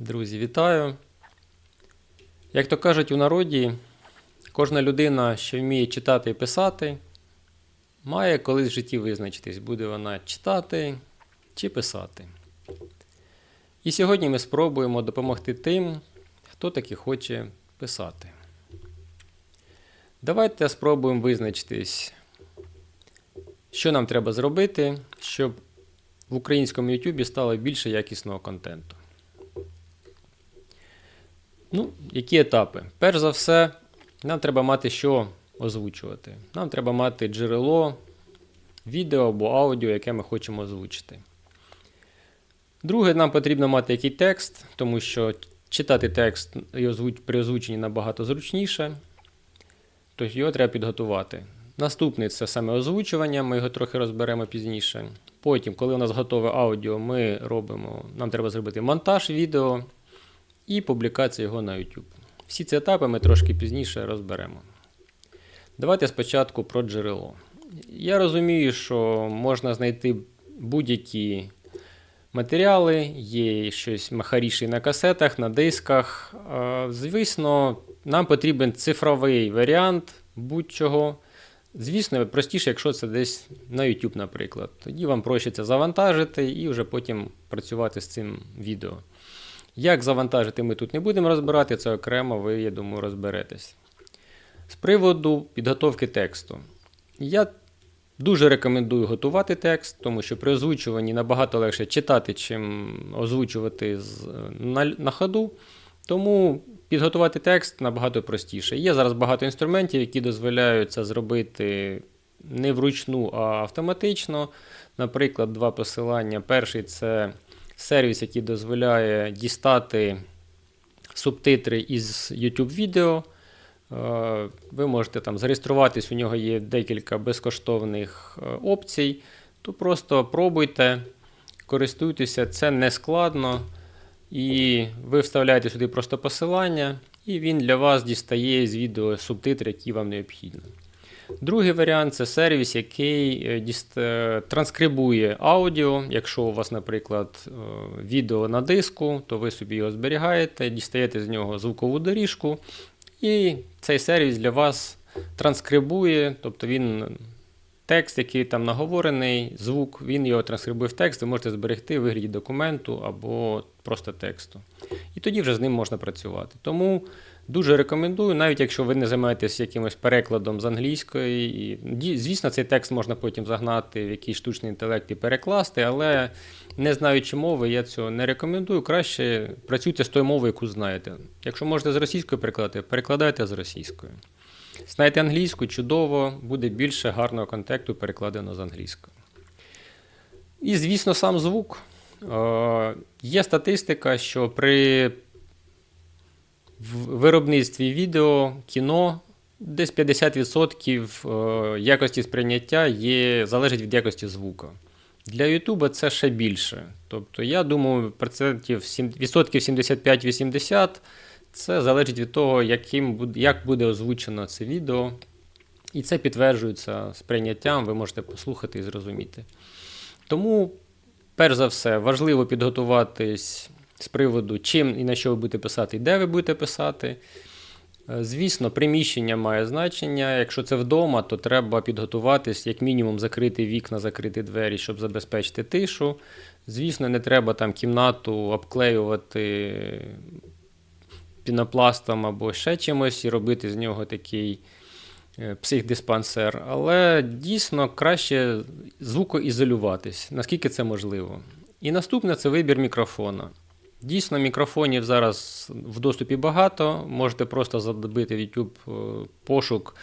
Друзі, вітаю! Як то кажуть у народі, кожна людина, що вміє читати і писати, має колись в житті визначитись, буде вона читати чи писати. І сьогодні ми спробуємо допомогти тим, хто таки хоче писати. Давайте спробуємо визначитись, що нам треба зробити, щоб в українському YouTube стало більше якісного контенту. Ну, які етапи? Перш за все, нам треба мати що озвучувати. Нам треба мати джерело, відео або аудіо, яке ми хочемо озвучити. Друге, нам потрібно мати який текст, тому що читати текст при озвученні набагато зручніше. Тобто його треба підготувати. Наступний це саме озвучування, ми його трохи розберемо пізніше. Потім, коли у нас готове аудіо, ми робимо, нам треба зробити монтаж відео і публікація його на YouTube. Всі ці етапи ми трошки пізніше розберемо. Давайте спочатку про джерело. Я розумію, що можна знайти будь-які матеріали, є щось махаріше на касетах, на дисках. Звісно, нам потрібен цифровий варіант будь-чого. Звісно, простіше, якщо це десь на YouTube, наприклад. Тоді вам проще це завантажити і вже потім працювати з цим відео. Як завантажити, ми тут не будемо розбирати, це окремо, ви, я думаю, розберетесь. З приводу підготовки тексту. Я дуже рекомендую готувати текст, тому що при озвучуванні набагато легше читати, чим озвучувати на, ходу. Тому підготувати текст набагато простіше. Є зараз багато інструментів, які дозволяють це зробити не вручну, а автоматично. Наприклад, два посилання. Перший це сервіс, який дозволяє дістати субтитри із YouTube відео. Е, Ви можете там зареєструватись, у нього є декілька безкоштовних е, опцій. То просто пробуйте, користуйтеся, це не складно. І ви вставляєте сюди просто посилання, і він для вас дістає з відео субтитри, які вам необхідні. Другий варіант це сервіс, який е, е, транскрибує аудіо. Якщо у вас, наприклад, е, відео на диску, то ви собі його зберігаєте, дістаєте з нього звукову доріжку, і цей сервіс для вас транскрибує, тобто він текст, який там наговорений, звук, він його транскрибує в текст, ви можете зберегти в вигляді документу або просто тексту. І тоді вже з ним можна працювати. Тому дуже рекомендую, навіть якщо ви не займаєтесь якимось перекладом з англійської. І, звісно, цей текст можна потім загнати в якийсь штучний інтелект і перекласти, але не знаючи мови, я цього не рекомендую. Краще працюйте з тою мовою, яку знаєте. Якщо можете з російської перекладати, перекладайте з російської. Знаєте англійську, чудово, буде більше гарного контенту перекладено з англійської. І, звісно, сам звук. Е, Є статистика, що при в- виробництві відео, кіно десь 50% е, якості сприйняття є, залежить від якості звука. Для Ютуба це ще більше. Тобто, я думаю, процентів сім- відсотків 75-80 це залежить від того, яким як буде озвучено це відео. І це підтверджується сприйняттям, ви можете послухати і зрозуміти. Тому, перш за все, важливо підготуватись з приводу, чим і на що ви будете писати, і де ви будете писати. Е, Звісно, приміщення має значення. Якщо це вдома, то треба підготуватись, як мінімум, закрити вікна, закрити двері, щоб забезпечити тишу. Звісно, не треба там кімнату обклеювати пінопластом або ще чимось і робити з нього такий е, психдиспансер. Але дійсно краще звукоізолюватись, наскільки це можливо. І наступне це вибір мікрофона. Дійсно, мікрофонів зараз в доступі багато. Можете просто забити в YouTube е, пошук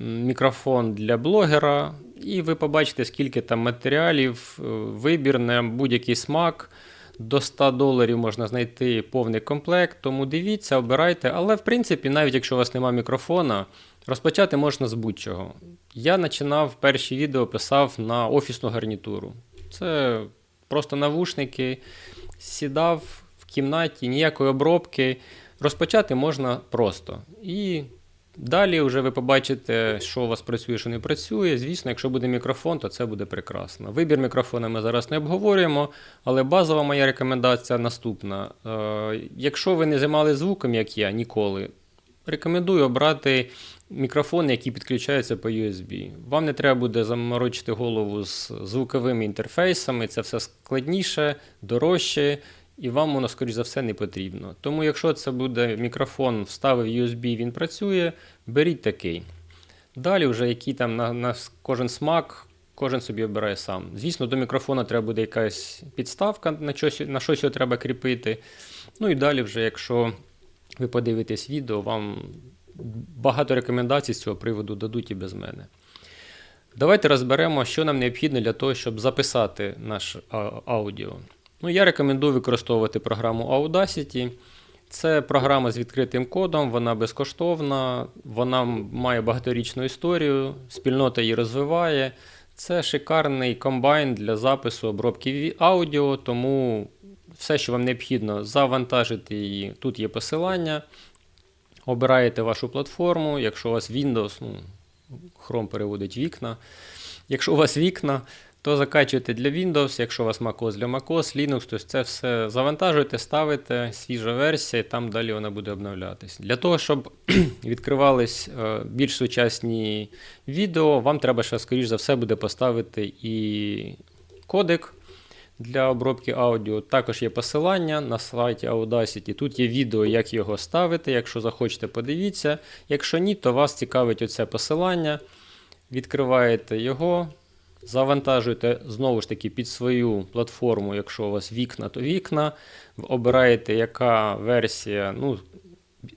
мікрофон для блогера, і ви побачите, скільки там матеріалів, е, вибір на будь-який смак. До 100 доларів можна знайти повний комплект, тому дивіться, обирайте. Але в принципі, навіть якщо у вас немає мікрофона, розпочати можна з будь-чого. Я починав перші відео, писав на офісну гарнітуру. Це просто навушники, сідав в кімнаті, ніякої обробки. Розпочати можна просто. І Далі вже ви побачите, що у вас працює, що не працює. Звісно, якщо буде мікрофон, то це буде прекрасно. Вибір мікрофона ми зараз не обговорюємо, але базова моя рекомендація наступна. Е, якщо ви не займали звуком, як я, ніколи, рекомендую обрати мікрофон, який підключається по USB. Вам не треба буде заморочити голову з звуковими інтерфейсами, це все складніше, дорожче. І вам воно, скоріш за все, не потрібно. Тому, якщо це буде мікрофон, вставив USB, він працює, беріть такий. Далі, вже який там на, на кожен смак, кожен собі обирає сам. Звісно, до мікрофона треба буде якась підставка, на щось, на щось його треба кріпити. Ну і далі, вже, якщо ви подивитесь відео, вам багато рекомендацій з цього приводу дадуть і без мене. Давайте розберемо, що нам необхідно для того, щоб записати наш аудіо. Ну, я рекомендую використовувати програму Audacity. Це програма з відкритим кодом, вона безкоштовна, вона має багаторічну історію, спільнота її розвиває. Це шикарний комбайн для запису обробки аудіо, тому все, що вам необхідно, завантажити її. Тут є посилання. Обираєте вашу платформу. Якщо у вас Windows, ну, Chrome переводить вікна. Якщо у вас вікна, то закачуєте для Windows, якщо у вас MacOS для MacOS, Linux, то це все завантажуєте, ставите, свіжа версія, і там далі вона буде обновлятись. Для того, щоб відкривались е, більш сучасні відео, вам треба ще, скоріш за все, буде поставити і кодек для обробки аудіо. Також є посилання на сайті Audacity. Тут є відео, як його ставити. Якщо захочете, подивіться. Якщо ні, то вас цікавить оце посилання. Відкриваєте його, завантажуєте знову ж таки під свою платформу, якщо у вас вікна, то вікна. Обираєте, яка версія. ну,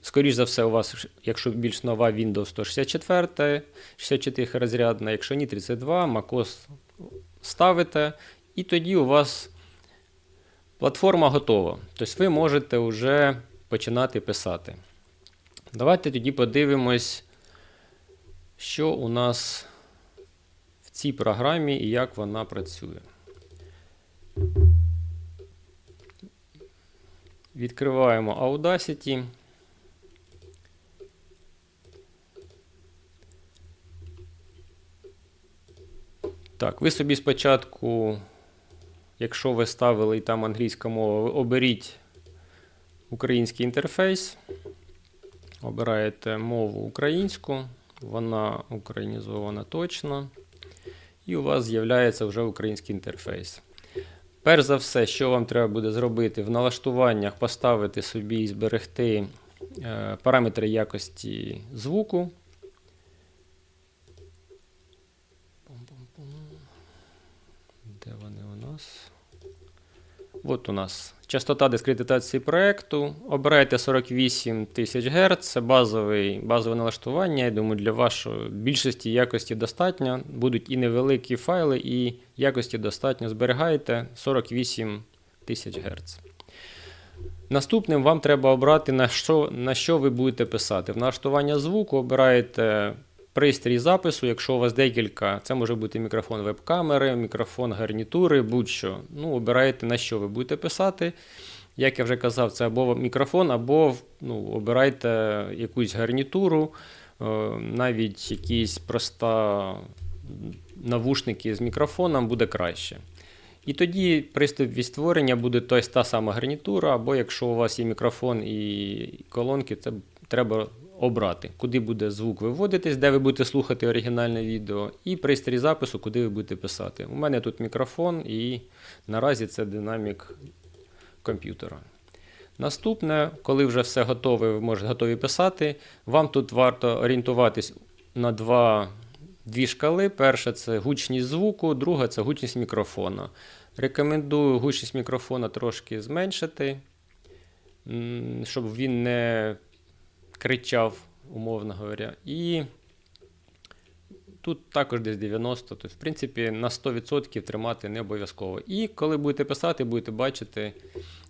Скоріше за все, у вас, якщо більш нова Windows 164, 64 розрядна, якщо ні, 32, MacOS ставите, і тоді у вас платформа готова. Тобто ви можете вже починати писати. Давайте тоді подивимось, що у нас в цій програмі і як вона працює. Відкриваємо Audacity. Так, ви собі спочатку, якщо ви ставили там англійська мова, оберіть український інтерфейс. Обираєте мову українську, вона українізована точно. І у вас з'являється вже український інтерфейс. Перш за все, що вам треба буде зробити, в налаштуваннях поставити собі і зберегти е, параметри якості звуку. Пум-пум-пум. Де вони у нас? От у нас частота дискредитації проєкту. Обирайте 48 тисяч Гц, це базовий, базове налаштування. Я думаю, для вашої більшості якості достатньо. Будуть і невеликі файли, і якості достатньо. Зберігайте 48 тисяч Гц. Наступним вам треба обрати, на що, на що ви будете писати. В налаштування звуку обираєте пристрій запису, якщо у вас декілька, це може бути мікрофон веб-камери, мікрофон гарнітури, будь-що. Ну, Обираєте, на що ви будете писати. Як я вже казав, це або мікрофон, або ну, обирайте якусь гарнітуру, е, навіть якісь проста навушники з мікрофоном буде краще. І тоді приступ відтворення буде той, та сама гарнітура, або якщо у вас є мікрофон і колонки, це треба обрати, куди буде звук виводитись, де ви будете слухати оригінальне відео, і пристрій запису, куди ви будете писати. У мене тут мікрофон, і наразі це динамік комп'ютера. Наступне, коли вже все готове, ви можете готові писати. Вам тут варто орієнтуватись на два, дві шкали. Перша це гучність звуку, друга це гучність мікрофона. Рекомендую гучність мікрофона трошки зменшити, щоб він не кричав, умовно говоря. І тут також десь 90, тобто, в принципі, на 100% тримати не обов'язково. І коли будете писати, будете бачити,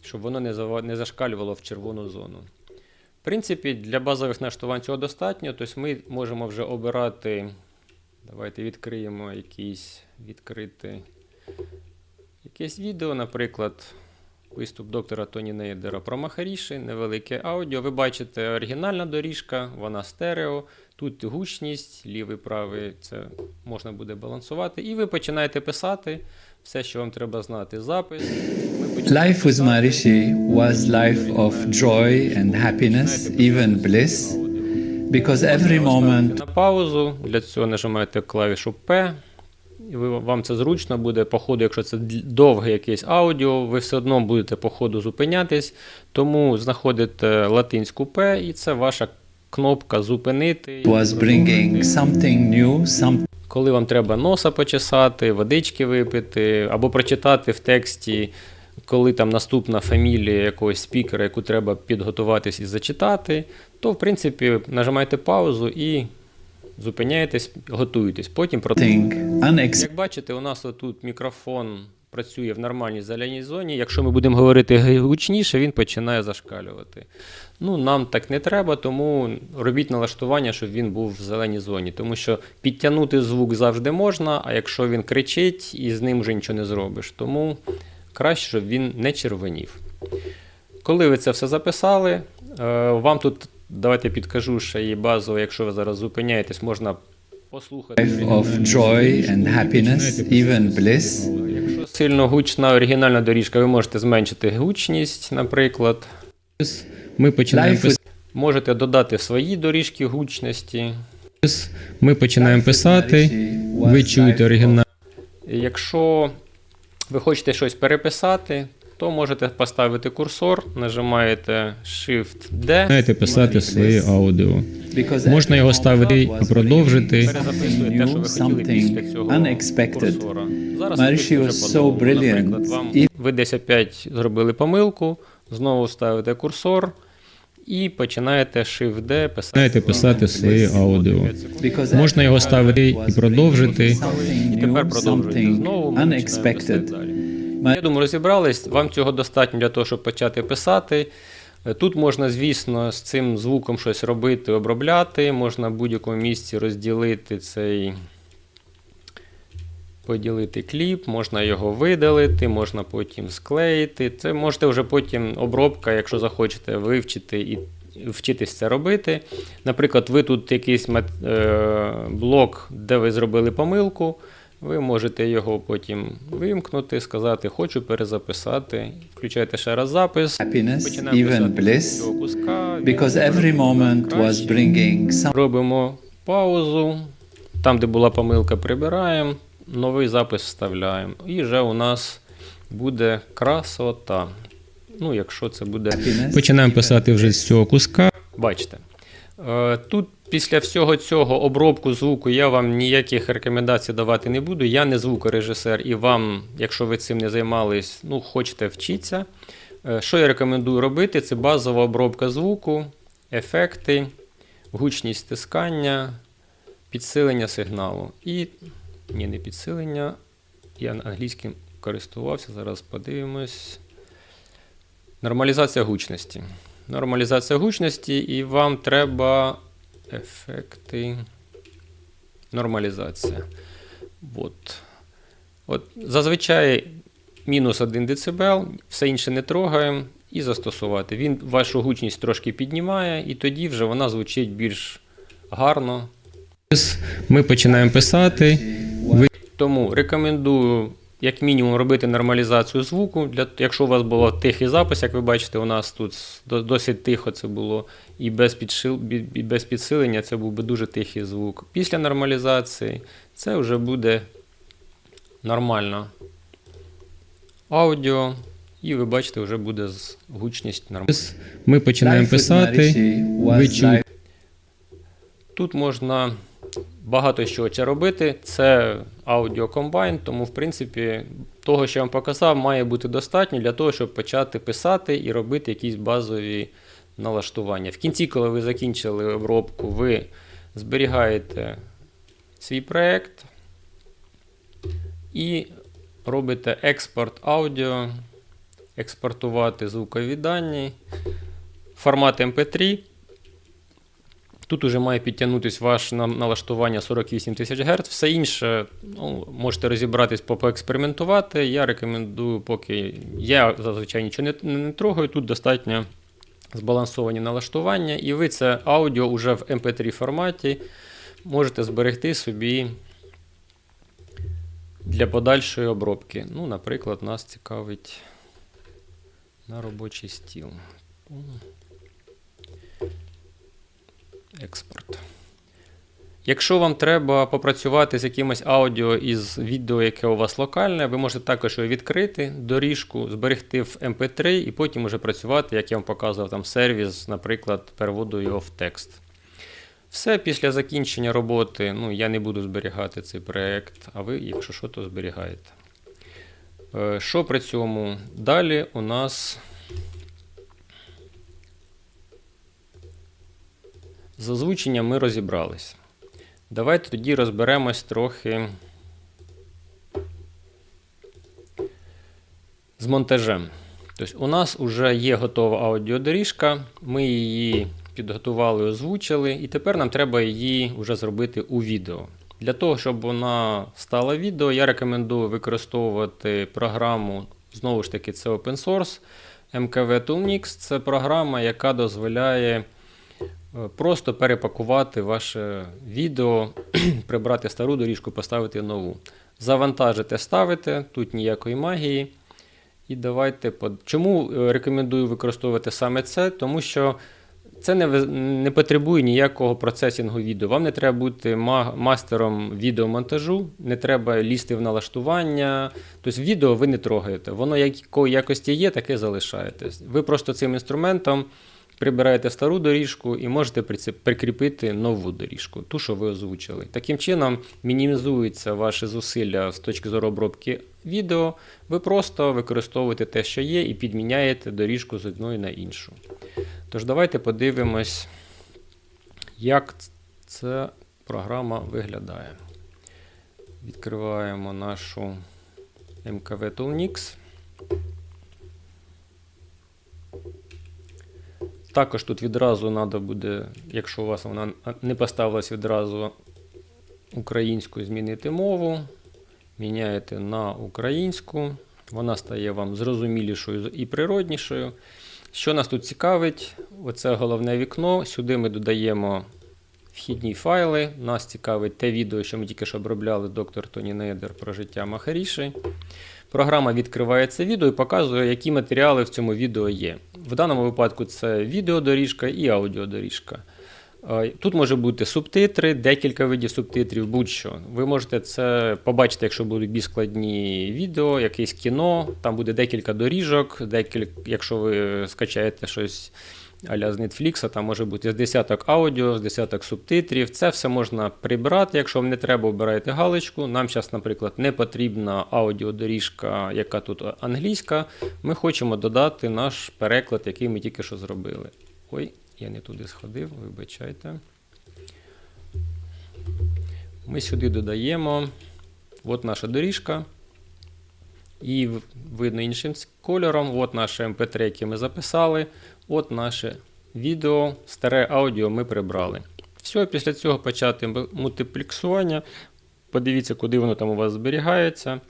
щоб воно не, зашкалювало в червону зону. В принципі, для базових налаштувань цього достатньо. Тобто ми можемо вже обирати. Давайте відкриємо якийсь відкрити якесь відео, наприклад. Виступ доктора Тоні Нейдера про Махаріші, невелике аудіо. Ви бачите оригінальна доріжка, вона стерео. Тут гучність, лівий, правий, це можна буде балансувати. І ви починаєте писати все, що вам треба знати. Запис. Life with. Maharishi was life of joy and happiness, even bliss, because every moment На паузу. Для цього нажимаєте клавішу P. Ви, вам це зручно буде по ходу, якщо це довге якесь аудіо, ви все одно будете по ходу зупинятись. Тому знаходите латинську P, і це ваша кнопка зупинити. was bringing something new, something Коли вам треба носа почесати, водички випити, або прочитати в тексті, коли там наступна фамілія якогось спікера, яку треба підготуватись і зачитати, то в принципі нажимаєте паузу і зупиняєтесь, готуєтесь. Потім unexpected. Як бачите, у нас тут мікрофон працює в нормальній зеленій зоні. Якщо ми будемо говорити гучніше, він починає зашкалювати. Ну, нам так не треба, тому робіть налаштування, щоб він був в зеленій зоні. Тому що підтягнути звук завжди можна, а якщо він кричить, і з ним вже нічого не зробиш. Тому краще, щоб він не червонів. Коли ви це все записали, е, вам тут давайте підкажу ще є базово, якщо ви зараз зупиняєтесь, можна послухати. life of joy and happiness, even bliss, Якщо сильно гучна оригінальна доріжка, ви можете зменшити гучність, наприклад. Ми починаємо with- Можете додати свої доріжки гучності. Ми починаємо писати. Ви чуєте оригінал. Якщо ви хочете щось переписати, то можете поставити курсор, нажимаєте Shift-D. Знаєте, писати своє аудіо. Можна його ставити і продовжити. Перезаписуєте що ви хотіли після цього unexpected. курсора. Зараз was so brilliant. Наприклад, вам ви десь опять зробили помилку, знову ставите курсор і починаєте Shift-D писати. Знаєте, писати своє аудіо. Because Можна його ставити і продовжити. І тепер new, продовжуйте знову. Ми починаємо писати unexpected. далі. Я думаю, розібрались. Вам цього достатньо для того, щоб почати писати. Е, Тут можна, звісно, з цим звуком щось робити, обробляти. Можна в будь-якому місці розділити цей. Поділити кліп, можна його видалити, можна потім склеїти. Це можете вже потім обробка, якщо захочете, вивчити і вчитись це робити. Наприклад, ви тут якийсь е, блок, де ви зробили помилку, ви можете його потім вимкнути, сказати, хочу перезаписати. Включаєте ще раз запис. Even з bliss, цього куска. because every moment was bringing some Робимо паузу. Там, де була помилка, прибираємо, новий запис вставляємо. І вже у нас буде красота. Ну, якщо це буде. happiness. Починаємо писати вже з цього куска. Бачите. Е, Тут після всього цього обробку звуку я вам ніяких рекомендацій давати не буду. Я не звукорежисер, і вам, якщо ви цим не займались, ну, хочете вчитися. Е, Що я рекомендую робити? Це базова обробка звуку, ефекти, гучність стискання, підсилення сигналу. І ні, не підсилення. Я англійським користувався, зараз подивимось. Нормалізація гучності. Нормалізація гучності, і вам треба ефекти. Нормалізація. От. От, зазвичай мінус 1 дБ, все інше не трогаємо і застосувати. Він вашу гучність трошки піднімає, і тоді вже вона звучить більш гарно. Ми починаємо писати. Тому рекомендую, як мінімум, робити нормалізацію звуку. Для, якщо у вас було тихий запис, як ви бачите, у нас тут досить тихо це було, і без, підшил, і без підсилення це був би дуже тихий звук. Після нормалізації це вже буде нормально аудіо, і ви бачите, вже буде з- гучність нормальна. Ми починаємо писати. Ви чуєте. Тут можна багато що робити. Це аудіокомбайн, тому, в принципі, того, що я вам показав, має бути достатньо для того, щоб почати писати і робити якісь базові налаштування. В кінці, коли ви закінчили обробку, ви зберігаєте свій проєкт і робите експорт аудіо, експортувати звукові дані, формат MP3. Тут уже має підтягнутися ваше налаштування 48 тисяч Гц. Все інше ну, можете розібратись, по- поекспериментувати. Я рекомендую, поки я зазвичай нічого не, не трогаю. Тут достатньо збалансовані налаштування, і ви це аудіо вже в MP3 форматі можете зберегти собі для подальшої обробки. Ну, наприклад, нас цікавить на робочий стіл. Експорт. Якщо вам треба попрацювати з якимось аудіо із відео, яке у вас локальне, ви можете також його відкрити, доріжку, зберегти в MP3 і потім уже працювати, як я вам показував там сервіс, наприклад, переводу його в текст. Все після закінчення роботи, ну я не буду зберігати цей проект, а ви, якщо що, то зберігаєте. Е, Що при цьому? Далі у нас з озвученням ми розібрались. Давайте тоді розберемось трохи з монтажем. Тобто у нас вже є готова аудіодоріжка, ми її підготували, озвучили, і тепер нам треба її вже зробити у відео. Для того, щоб вона стала відео, я рекомендую використовувати програму, знову ж таки, це open source. MKV Toolmix це програма, яка дозволяє просто перепакувати ваше відео, прибрати стару доріжку, поставити нову. Завантажите, ставите, тут ніякої магії. І давайте под... Чому е, рекомендую використовувати саме це? Тому що це не, не потребує ніякого процесінгу відео. Вам не треба бути ма- мастером відеомонтажу, не треба лізти в налаштування. Тобто відео ви не трогаєте. Воно якої якості є, таке залишаєте. Ви просто цим інструментом прибираєте стару доріжку і можете прикріпити нову доріжку, ту, що ви озвучили. Таким чином мінімізуються ваші зусилля з точки зору обробки відео. Ви просто використовуєте те, що є, і підміняєте доріжку з одної на іншу. Тож давайте подивимось, як ця програма виглядає. Відкриваємо нашу MKV Toolnix. Також тут відразу треба буде, якщо у вас вона не поставилась відразу українською, змінити мову. Міняєте на українську. Вона стає вам зрозумілішою і природнішою. Що нас тут цікавить? Оце головне вікно. Сюди ми додаємо вхідні файли. Нас цікавить те відео, що ми тільки що обробляли доктор Тоні Нейдер про життя Махаріші. Програма відкриває це відео і показує, які матеріали в цьому відео є. В даному випадку це відеодоріжка і аудіодоріжка. Е, Тут може бути субтитри, декілька видів субтитрів, будь-що. Ви можете це побачити, якщо будуть більш складні відео, якесь кіно, там буде декілька доріжок, декілька, якщо ви скачаєте щось аля з Netflix, там може бути з десяток аудіо, з десяток субтитрів. Це все можна прибрати. Якщо вам не треба, обираєте галочку. Нам зараз, наприклад, не потрібна аудіодоріжка, яка тут англійська. Ми хочемо додати наш переклад, який ми тільки що зробили. Ой, я не туди сходив, вибачайте. Ми сюди додаємо. От наша доріжка. І видно іншим кольором. От наше MP3, яке ми записали. От наше відео, старе аудіо ми прибрали. Все, після цього почати мультиплексування. Подивіться, куди воно там у вас зберігається.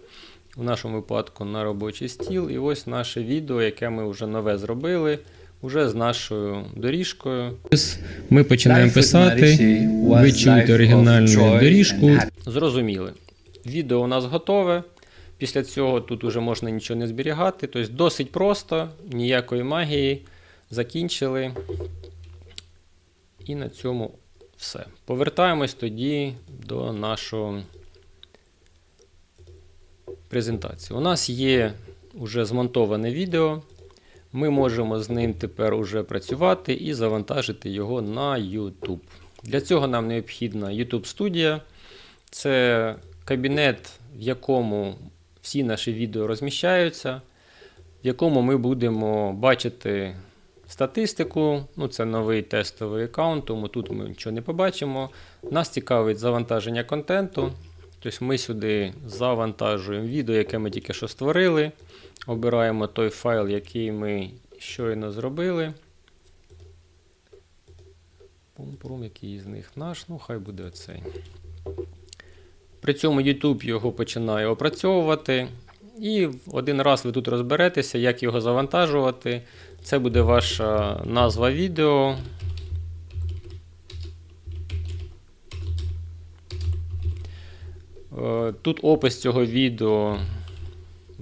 В нашому випадку на робочий стіл. І ось наше відео, яке ми вже нове зробили, вже з нашою доріжкою. Ми починаємо писати. Ви чуєте оригінальну доріжку. Зрозуміли. Відео у нас готове. Після цього тут уже можна нічого не зберігати. Тобто досить просто, ніякої магії. Закінчили. І на цьому все. Повертаємось тоді до нашого презентації. У нас є вже змонтоване відео. Ми можемо з ним тепер уже працювати і завантажити його на YouTube. Для цього нам необхідна YouTube студія. Це кабінет, в якому всі наші відео розміщаються, в якому ми будемо бачити статистику. Ну, це новий тестовий аккаунт, тому тут ми нічого не побачимо. Нас цікавить завантаження контенту. Тобто ми сюди завантажуємо відео, яке ми тільки що створили. Обираємо той файл, який ми щойно зробили. Пум-пум, який з них наш, ну хай буде оцей. При цьому YouTube його починає опрацьовувати. І один раз ви тут розберетеся, як його завантажувати. Це буде ваша назва відео. Е, Тут опис цього відео.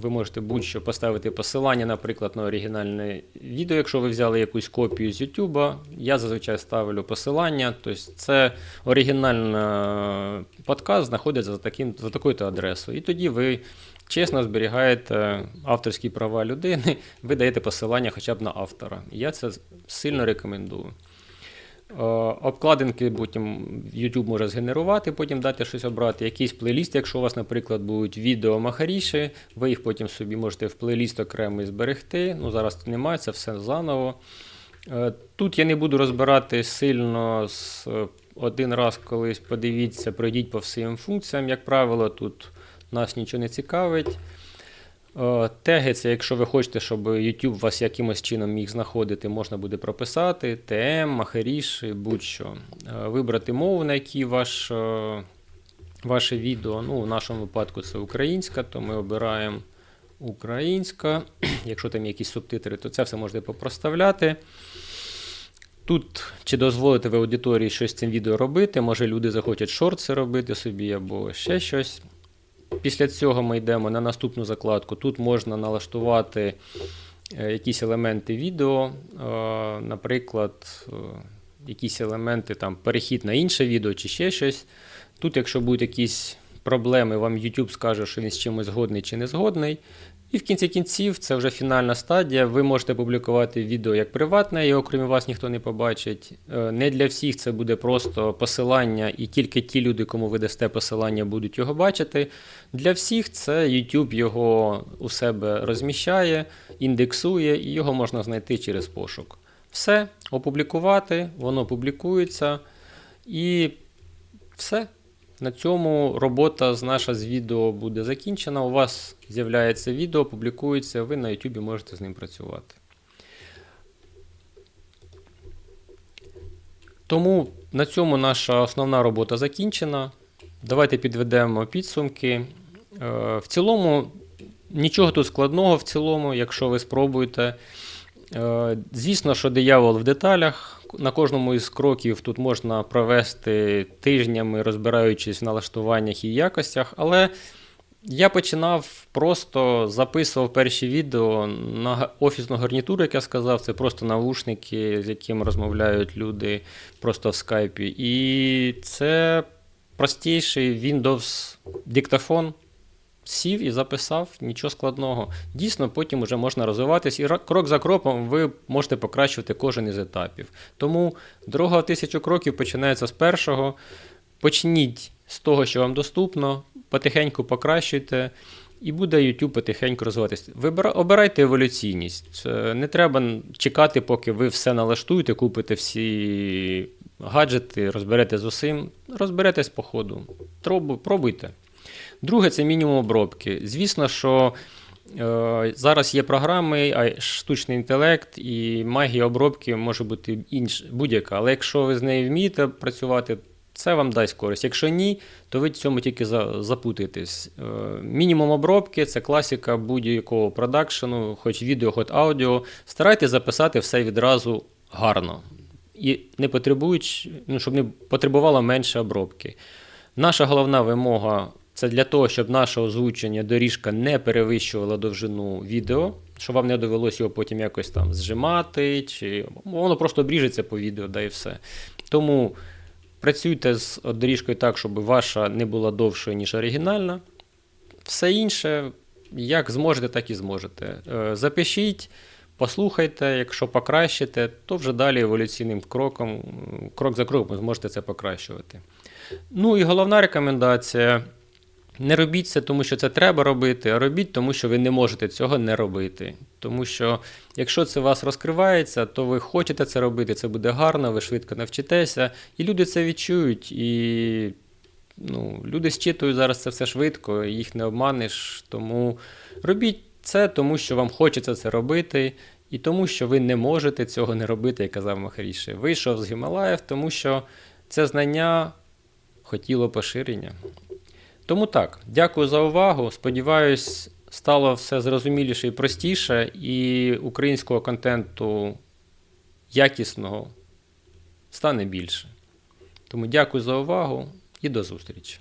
Ви можете будь-що поставити посилання, наприклад, на оригінальне відео, якщо ви взяли якусь копію з YouTube. Я зазвичай ставлю посилання. Тобто це оригінальний подкаст знаходиться за, таким, за такою-то адресою. І тоді ви чесно зберігаєте авторські права людини, ви даєте посилання хоча б на автора. Я це сильно рекомендую. Е, Обкладинки потім YouTube може згенерувати, потім дати щось обрати. Якийсь плейліст, якщо у вас, наприклад, будуть відео махаріші, ви їх потім собі можете в плейліст окремий зберегти. Ну, зараз тут немає, це все заново. Е, Тут я не буду розбирати сильно з е, один раз колись подивіться, пройдіть по всім функціям. Як правило, тут нас нічого не цікавить. Е, Теги це, якщо ви хочете, щоб YouTube вас якимось чином міг знаходити, можна буде прописати. TM, Махаріш, будь-що. Е, Вибрати мову, на якій ваш, е, ваше відео. Ну, в нашому випадку це українська, то ми обираємо українська. Якщо там якісь субтитри, то це все можете попроставляти. Тут чи дозволите ви аудиторії щось з цим відео робити, може люди захочуть шорти робити собі або ще щось. Після цього ми йдемо на наступну закладку. Тут можна налаштувати е, якісь елементи відео, е, наприклад, е, якісь елементи, там, перехід на інше відео чи ще щось. Тут, якщо будуть якісь проблеми, вам YouTube скаже, що він з чимось згодний чи не згодний. І в кінці кінців це вже фінальна стадія. Ви можете публікувати відео як приватне, його крім вас ніхто не побачить. Е, Не для всіх це буде просто посилання, і тільки ті люди, кому ви дасте посилання, будуть його бачити. Для всіх це YouTube його у себе розміщає, індексує, і його можна знайти через пошук. Все, опублікувати, воно публікується. І все. На цьому робота з наша з відео буде закінчена. У вас з'являється відео, публікується, ви на YouTube можете з ним працювати. Тому на цьому наша основна робота закінчена. Давайте підведемо підсумки. Е, В цілому, нічого тут складного в цілому, якщо ви спробуєте. Е, Звісно, що диявол в деталях. На кожному із кроків тут можна провести тижнями, розбираючись в налаштуваннях і якостях, але я починав просто записував перші відео на офісну гарнітуру, як я сказав, це просто навушники, з якими розмовляють люди просто в скайпі. І це простіший Windows диктофон. Сів і записав, нічого складного. Дійсно, потім вже можна розвиватись, і крок за кроком ви можете покращувати кожен із етапів. Тому дорога тисячу кроків починається з першого. Почніть з того, що вам доступно, потихеньку покращуйте, і буде YouTube потихеньку розвиватися. Вибира- обирайте еволюційність. Не треба чекати, поки ви все налаштуєте, купите всі гаджети, розберете з усім. Розберетесь по ходу. Пробуйте. Друге, це мінімум обробки. Звісно, що е, зараз є програми, а штучний інтелект і магія обробки може бути інш, будь-яка. Але якщо ви з нею вмієте працювати, це вам дасть користь. Якщо ні, то ви в цьому тільки за, запутаєтесь. Е, мінімум обробки це класика будь-якого продакшену, хоч відео, хоч аудіо. Старайтесь записати все відразу гарно. І не потребують, ну, щоб не потребувало менше обробки. Наша головна вимога це для того, щоб наше озвучення доріжка не перевищувала довжину відео, щоб вам не довелося його потім якось там зжимати, чи воно просто обріжеться по відео, да і все. Тому працюйте з доріжкою так, щоб ваша не була довшою, ніж оригінальна. Все інше, як зможете, так і зможете. Е, Запишіть, послухайте, якщо покращите, то вже далі еволюційним кроком, крок за кроком, зможете це покращувати. Ну і головна рекомендація. Не робіть це, тому що це треба робити, а робіть, тому що ви не можете цього не робити. Тому що якщо це у вас розкривається, то ви хочете це робити, це буде гарно, ви швидко навчитеся, і люди це відчують. І ну, люди зчитують зараз це все швидко, їх не обманеш. Тому робіть це, тому що вам хочеться це робити. І тому, що ви не можете цього не робити, як казав Махаріші. Вийшов з Гімалаїв, тому що це знання хотіло поширення. Тому так, дякую за увагу. Сподіваюсь, стало все зрозуміліше і простіше, і українського контенту якісного стане більше. Тому дякую за увагу і до зустрічі.